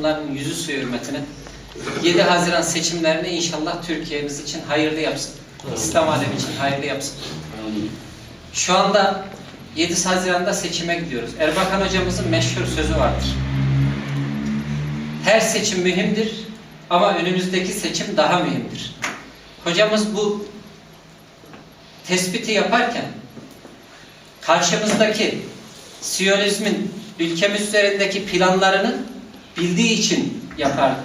Bunların yüzü suyu hürmetine 7 Haziran seçimlerini inşallah Türkiye'miz için hayırlı yapsın. İslam alemi için hayırlı yapsın. Şu anda 7 Haziran'da seçime gidiyoruz. Erbakan hocamızın meşhur sözü vardır. Her seçim mühimdir ama önümüzdeki seçim daha mühimdir. Hocamız bu tespiti yaparken karşımızdaki Siyonizmin ülkemiz üzerindeki planlarını bildiği için yapardı.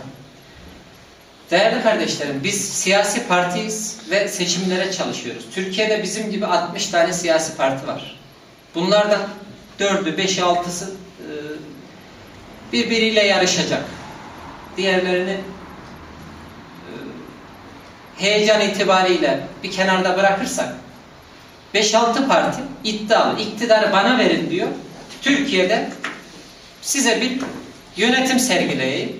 Değerli kardeşlerim, biz siyasi partiyiz ve seçimlere çalışıyoruz. Türkiye'de bizim gibi 60 tane siyasi parti var. Bunlardan 4'ü, 5'i, 6'sı e, birbiriyle yarışacak. Diğerlerini e, heyecan itibariyle bir kenarda bırakırsak 5-6 parti iddialı, iktidarı bana verin diyor. Türkiye'de size bir yönetim sergileyeyim.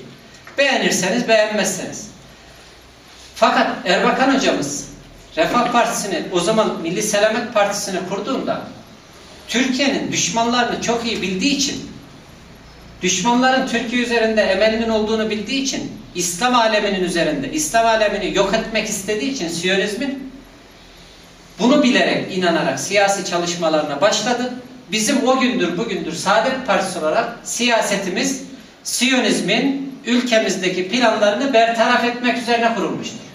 Beğenirseniz beğenmezseniz. Fakat Erbakan hocamız Refah Partisi'ni o zaman Milli Selamet Partisi'ni kurduğunda Türkiye'nin düşmanlarını çok iyi bildiği için düşmanların Türkiye üzerinde emelinin olduğunu bildiği için İslam aleminin üzerinde İslam alemini yok etmek istediği için Siyonizmin bunu bilerek, inanarak siyasi çalışmalarına başladı. Bizim o gündür bugündür Saadet Partisi olarak siyasetimiz Siyonizmin ülkemizdeki planlarını bertaraf etmek üzerine kurulmuştur.